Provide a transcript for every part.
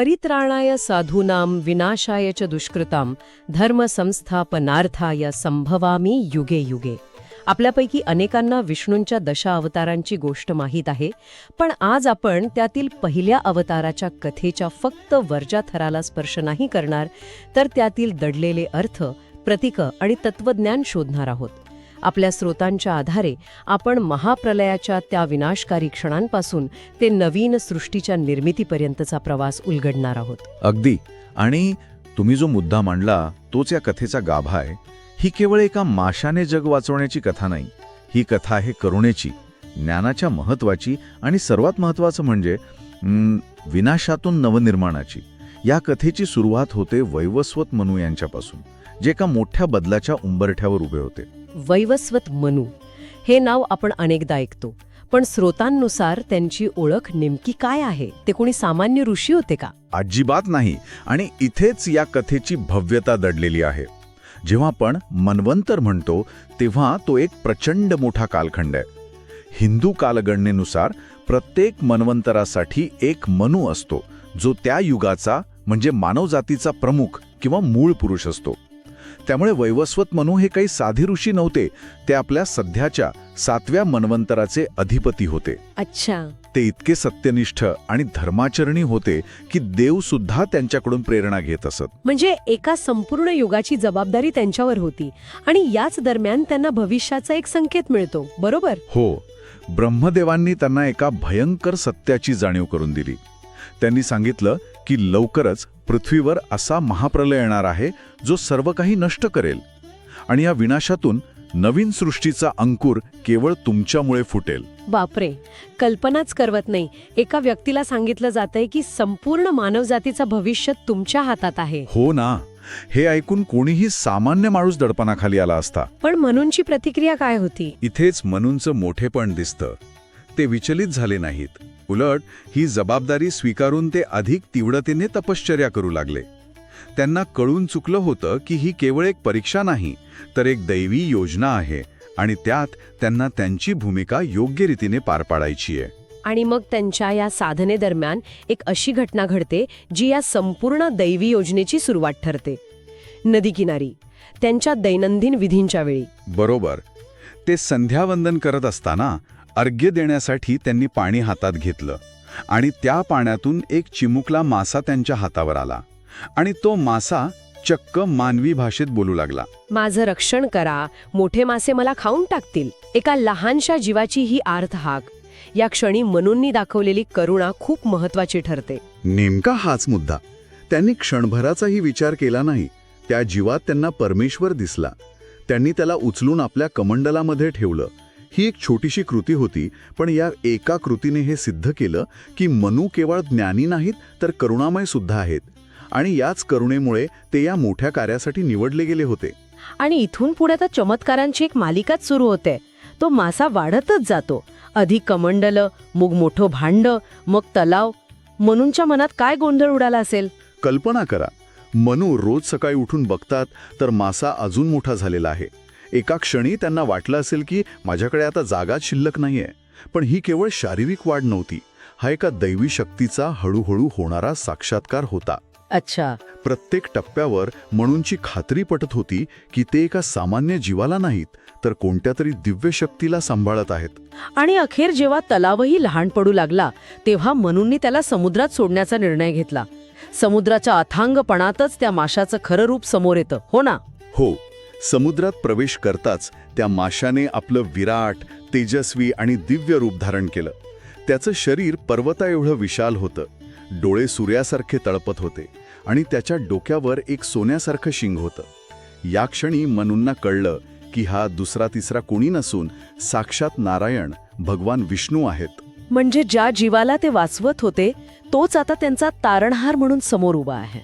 परित्राणाय साधूनां विनाशाय च दुष्कृतां धर्मसंस्थापनार्थाय संभवामी युगे युगे. आपल्यापैकी अनेकांना विष्णूंच्या दशा अवतारांची गोष्ट माहीत आहे पण आज आपण त्यातील पहिल्या अवताराच्या कथेच्या फक्त वरच्या थराला स्पर्श नाही करणार तर त्यातील दडलेले अर्थ प्रतीकं आणि तत्वज्ञान शोधणार आहोत. आपल्या स्रोतांच्या आधारे आपण महाप्रलयाच्या त्या विनाशकारी क्षणांपासून ते नवीन सृष्टीच्या निर्मितीपर्यंतचा प्रवास उलगडणार आहोत. अगदी. आणि तुम्ही जो मुद्दा मांडला तोच या कथेचा गाभा आहे. ही केवळ एका माशाने जग वाचवण्याची कथा नाही ही कथा आहे करुणेची ज्ञानाच्या महत्वाची आणि सर्वात महत्वाचं म्हणजे विनाशातून नवनिर्माणाची. या कथेची सुरुवात होते वैवस्वत मनू यांच्यापासून. जे एका मोठ्या बदलाच्या उंबरठ्यावर उभे होते. वैवस्वत मनू हे नाव आपण अनेकदा ऐकतो पण स्रोतांनुसार त्यांची ओळख नेमकी काय आहे ते कोणी सामान्य ऋषी होते का? अजिबात नाही आणि इथेच या कथेची भव्यता दडलेली आहे. जेव्हा आपण मन्वंतर म्हणतो तेव्हा तो एक प्रचंड मोठा कालखंड आहे. हिंदू कालगणनेनुसार प्रत्येक मन्वंतरासाठी एक मनू असतो जो त्या युगाचा म्हणजे मानवजातीचा प्रमुख किंवा मूळ पुरुष असतो. त्यामुळे वैवस्वत मनू हे काही साधे ऋषी नव्हते. ते आपल्या सध्याच्या सातव्या मन्वंतराचे अधिपती होते. अच्छा. ते इतके सत्यनिष्ठ आणि धर्माचरणी होते की देव सुद्धा त्यांच्याकडून प्रेरणा घेत असत. म्हणजे एका संपूर्ण युगाची जबाबदारी त्यांच्यावर होती आणि याच दरम्यान त्यांना भविष्याचा एक संकेत मिळतो बरोबर? हो. ब्रह्मदेवांनी त्यांना एका भयंकर सत्याची जाणीव करून दिली. त्यांनी सांगितलं की लवकरच पृथ्वीवर असा महाप्रलय येणार आहे जो सर्व काही नष्ट करेल. आणि या विनाशातून नवीन सृष्टीचा अंकुर केवळ तुमच्यामुळे फुटेल. बापरे! कल्पनाच करवत नाही. एका व्यक्तीला सांगितलं जातंय की संपूर्ण मानवजातीचं भविष्य तुमच्या हातात आहे. हो ना. हे ऐकून कोणीही सामान्य माणूस दडपणाखाली आला असता. पण म्हणूनची प्रतिक्रिया काय होती? इथेच मनूंचं मोठेपण दिसतं. ते विचलित झाले नाहीत. उलट ही जबाबदारी स्वीकारून ते अधिक तीव्रतेने तपश्चर्या करू लागले. त्यांना कळून चुकलं होतं की ही केवळ एक परीक्षा नाही तर एक दैवी योजना आहे आणि त्यात त्यांना त्यांची भूमिका योग्य रीतीने पार पाडायची आहे. आणि मग त्यांच्या या साधनेदरम्यान एक अशी घटना घडते जी या संपूर्ण दैवी योजनेची सुरुवात ठरते. नदी किनारी त्यांच्या दैनंदिन विधींच्या वेळी. बरोबर. ते संध्यावंदन करत असताना अर्घ्य देण्यासाठी त्यांनी पाणी हातात घेतलं आणि त्या पाण्यातून एक चिमुकला मासा त्यांच्या हातावर आला आणि तो मासा चक्क मानवी भाषेत बोलू लागला. माझं रक्षण करा मोठे मासे मला खाऊन टाकतील. एका लहानशा जीवाची ही आर्थ हाक या क्षणी मनूंनी दाखवलेली करुणा खूप महत्वाची ठरते. नेमका हाच मुद्दा. त्यांनी क्षणभराचाही विचार केला नाही. त्या जीवात त्यांना परमेश्वर दिसला. त्यांनी त्याला उचलून आपल्या कमंडलामध्ये ठेवलं. ही एक छोटीशी कृती होती पण या एका कृतीने हे सिद्ध केलं की मनू केवळ ज्ञानी नाहीत तर करुणामय सुद्धा आहेत. आणि याच करुणेमुळे ते या मोठ्या कार्यासाठी निवडले गेले होते. आणि इथून पुढे तर चमत्कारांची एक मालिकाच सुरू होते. तो मासा वाढतच जातो. अधिक कमंडल मग मोठं भांड मग तलाव. मनूंच्या मनात काय गोंधळ उडाला असेल? कल्पना करा. मनू रोज सकाळी उठून बघतात तर मासा अजून मोठा झालेला आहे. एका क्षणी त्यांना वाटलं असेल की माझ्याकडे आता जागाच शिल्लक नाहीये. पण ही केवळ शारीरिक वाढ नव्हती. हा एका दैवी शक्तीचा हळूहळू होणारा साक्षात्कार होता. अच्छा. प्रत्येक टप्प्यावर म्हणूनची खात्री पटत होती की ते एका सामान्य जीवाला नाहीत तर कोणत्या तरी दिव्य शक्तीला सांभाळत आहेत. आणि अखेर जेव्हा तलावही लहान पडू लागला तेव्हा मनूंनी त्याला समुद्रात सोडण्याचा निर्णय घेतला. समुद्राच्या अथांगपणातच त्या माशाचं खरं रूप समोर येतं हो ना? हो. समुद्रात प्रवेश करताच त्या माशाने आपलं विराट तेजस्वी आणि दिव्य रूप धारण केलं. त्याचं शरीर पर्वता एवढं विशाल होतं. डोळे सूर्यासारखे तळपत होते आणि त्याच्या डोक्यावर एक सोन्यासारखं शिंग होतं. या क्षणी मनूंना कळलं की हा दुसरा तिसरा कोणी नसून साक्षात नारायण भगवान विष्णू आहेत. म्हणजे ज्या जीवाला ते वाचवत होते तोच आता त्यांचा तारणहार म्हणून समोर उभा आहे.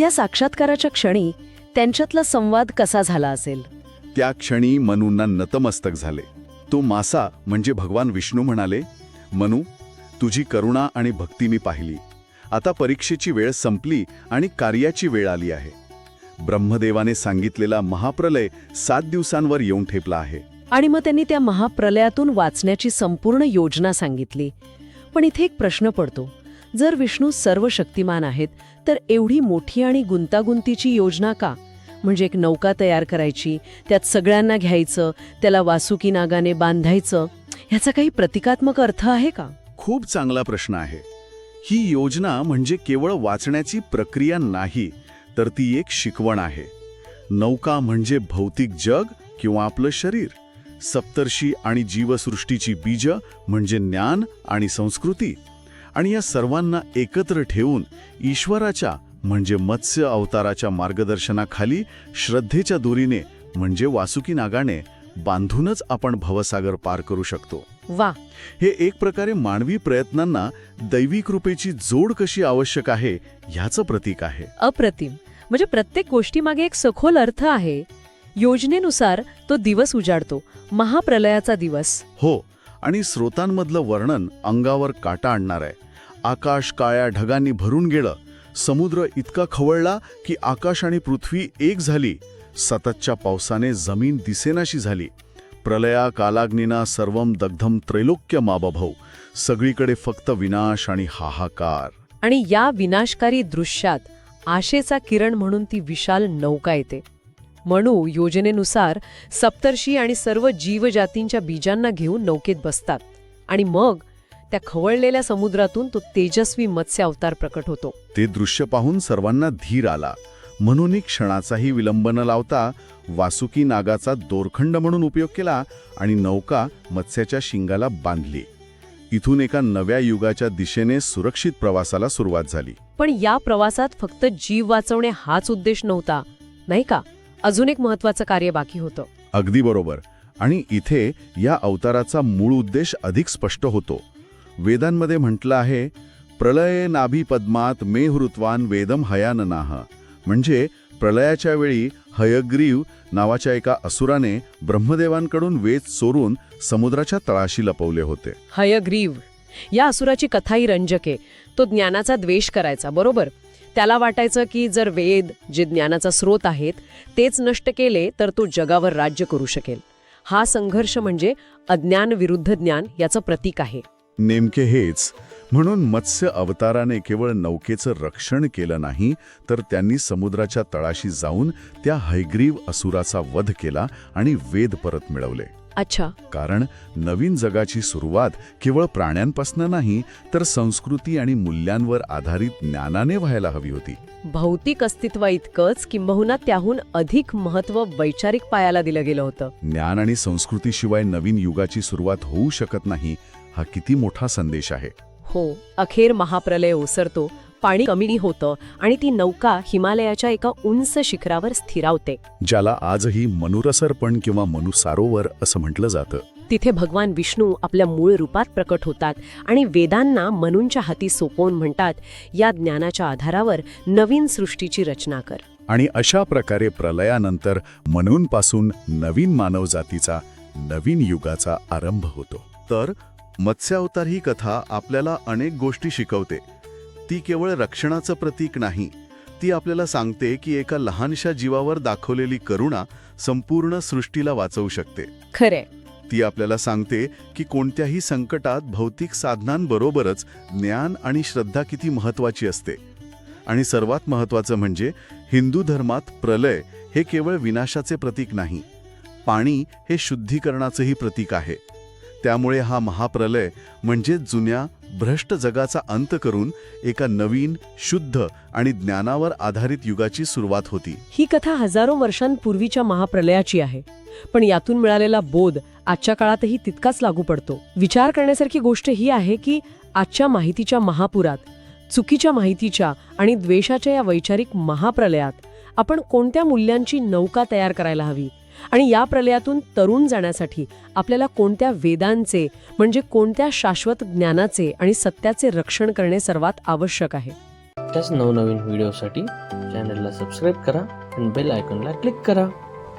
या साक्षात्काराच्या क्षणी त्यांच्यातला संवाद कसा झाला असेल? त्या क्षणी मनूंना नतमस्तक झाले. तो मासा म्हणजे भगवान विष्णू म्हणाले मनू तुझी करुणा आणि भक्ती मी पाहिली. आता परीक्षेची वेळ संपली आणि कार्याची वेळ आली आहे. ब्रह्मदेवाने सांगितलेला महाप्रलय सात दिवसांवर येऊन ठेपला आहे. आणि मग त्यांनी त्या महाप्रलयातून वाचण्याची संपूर्ण योजना सांगितली. पण इथे एक प्रश्न पडतो. जर विष्णू सर्व शक्तिमान आहेत तर एवढी मोठी आणि गुंतागुंतीची योजना का? म्हणजे एक नौका तयार करायची त्यात सगळ्यांना घ्यायचं त्याला वासुकी नागाने बांधायचं ह्याचा काही प्रतिकात्मक अर्थ आहे का? खूप चांगला प्रश्न आहे. ही योजना म्हणजे केवळ वाचण्याची प्रक्रिया नाही तर ती एक शिकवण आहे. नौका म्हणजे भौतिक जग किंवा आपलं शरीर. सप्तर्षी आणि जीवसृष्टीची बीज म्हणजे ज्ञान आणि संस्कृती. आणि या सर्वांना एकत्र ठेवून ईश्वराच्या म्हणजे मत्स्य अवताराच्या मार्गदर्शनाखाली श्रद्धेच्या दोरीने म्हणजे वासुकी नागाने बांधूनच आपण भवसागर पार करू शकतो. वा! हे एक प्रकारे मानवी प्रयत्नांना दैवी कृपेची जोड कशी आवश्यक आहे ह्याचं प्रतीक आहे. अप्रतिम. म्हणजे प्रत्येक गोष्टीमागे एक सखोल अर्थ आहे. योजनेनुसार तो दिवस उजाडतो. महाप्रलयाचा दिवस. हो आणि स्रोतांमधलं वर्णन अंगावर काटा आणणार आहे. आकाश काळ्या ढगांनी भरून गेलं. समुद्र इतका खवळला की आकाश आणि पृथ्वी एक झाली. सततच्या पावसाने जमीन दिसेनाशी झाली. प्रलया कालाग्निना सर्वम दग्धम त्रैलोक्य माबाभाऊ सगळीकडे फक्त विनाश आणि हाहाकार. आणि या विनाशकारी दृश्यात आशेचा किरण म्हणून ती विशाल नौका येते. म्हणू योजनेनुसार सप्तर्षी आणि सर्व जीवजातींच्या बीजांना घेऊन नौकेत बसतात. आणि मग त्या खवळलेल्या समुद्रातून तो तेजस्वी मत्स्य अवतार प्रकट होतो. ते दृश्य पाहून सर्वांना धीर आला. म्हणून क्षणाचाही विलंब न लावता वासुकी नागाचा दोरखंड म्हणून उपयोग केला आणि नौका मत्स्याच्या शिंगाला बांधली. इथून एका नव्या युगाच्या दिशेने सुरक्षित प्रवासाला सुरुवात झाली. पण या प्रवासात फक्त जीव वाचवणे हाच उद्देश नव्हता नाही का? अजून एक महत्वाचं कार्य बाकी होतं. अगदी बरोबर. आणि इथे या अवताराचा मूळ उद्देश अधिक स्पष्ट होतो. वेदांमध्ये म्हटलं आहे प्रलये नाभी पद्मात मेहृत्वान वेदम हयाननाह म्हणजे प्रलयाच्या वेळी हयग्रीव नावाच्या एका असुराने ब्रह्मदेवांकडून वेद चोरून समुद्राच्या तळाशी लपवले होते. हयग्रीव. या असुराची कथाही रंजक. आहे तो ज्ञानाचा द्वेष करायचा बरोबर? त्याला वाटायचं की जर वेद जे ज्ञानाचा स्रोत आहेत तेच नष्ट केले तर तो जगावर राज्य करू शकेल. हा संघर्ष म्हणजे अज्ञान विरुद्ध ज्ञान याचं प्रतीक आहे. नेमके हेच म्हणून मत्स्य अवताराने केवळ नौकेचं रक्षण केलं नाही तर त्यांनी समुद्राच्या तळाशी जाऊन त्या हैग्रीव असुराचा वध केला आणि वेद परत मिळवले. अच्छा. कारण नवीन जगाची सुरुवात केवळ प्राण्यांपासून नाही तर संस्कृती आणि मूल्यांवर आधारित ज्ञानाने व्हायला हवी होती. भौतिक अस्तित्व इतकंच किंबहुना त्याहून अधिक महत्त्व वैचारिक पायाला दिलं गेलं होतं. ज्ञान आणि संस्कृतीशिवाय नवीन युगाची सुरुवात होऊ शकत नाही हा किती मोठा संदेश आहे. हो अखेर महाप्रलय ओसरतो पाणी कमी होतं आणि ती नौका हिमालयाच्या एका उंच शिखरावर स्थिरावते. ज्याला आजही मनुरसरपण किंवा मनुसारोवर असं म्हटलं जातं. तिथे भगवान विष्णू आपल्या मूळ रूपात प्रकट होतात आणि वेदांना मनूंच्या हाती सोपवून म्हणतात या ज्ञानाच्या आधारावर नवीन सृष्टीची रचना कर. आणि अशा प्रकारे प्रलयानंतर मनूंपासून नवीन मानवजातीचा नवीन युगाचा आरंभ होतो. तर मत्स्यावतार ही कथा आपल्याला अनेक गोष्टी शिकवते. ती केवळ रक्षणाचं प्रतीक नाही ती आपल्याला सांगते की एका लहानशा जीवावर दाखवलेली करुणा संपूर्ण सृष्टीला वाचवू शकते. खरे ती आपल्याला सांगते की कोणत्याही संकटात भौतिक साधनांबरोबरच ज्ञान आणि श्रद्धा किती महत्वाची असते. आणि सर्वात महत्वाचं म्हणजे हिंदू धर्मात प्रलय हे केवळ विनाशाचे प्रतीक नाही पाणी हे शुद्धीकरणाचंही प्रतीक आहे. त्यामुळे हा महाप्रलय म्हणजे जुन्या भ्रष्ट जगाचा अंत करून एका नवीन शुद्ध आणि ज्ञानावर आधारित युगाची सुरुवात होती. ही कथा हजारो वर्षांपूर्वीच्या महाप्रलयाची आहे. पण यातून मिळालेला बोध आजच्या काळातही तितकाच लागू पडतो. विचार करण्यासारखी गोष्ट ही आहे की आजच्या माहितीच्या महापुरात चुकीच्या माहितीच्या आणि द्वेषाच्या या वैचारिक महाप्रलयात आपण कोणत्या मूल्यांची नौका तयार करायला हवी? आणि या प्रलयातून तरुण जाण्यासाठी आपल्याला कोणत्या वेदांचे म्हणजे कोणत्या शाश्वत ज्ञानाचे आणि सत्याचे रक्षण करणे सर्वात आवश्यक आहे? त्याच नवनवीन व्हिडिओसाठी चॅनलला सबस्क्राईब करा आणि बेल आयकॉनला क्लिक करा.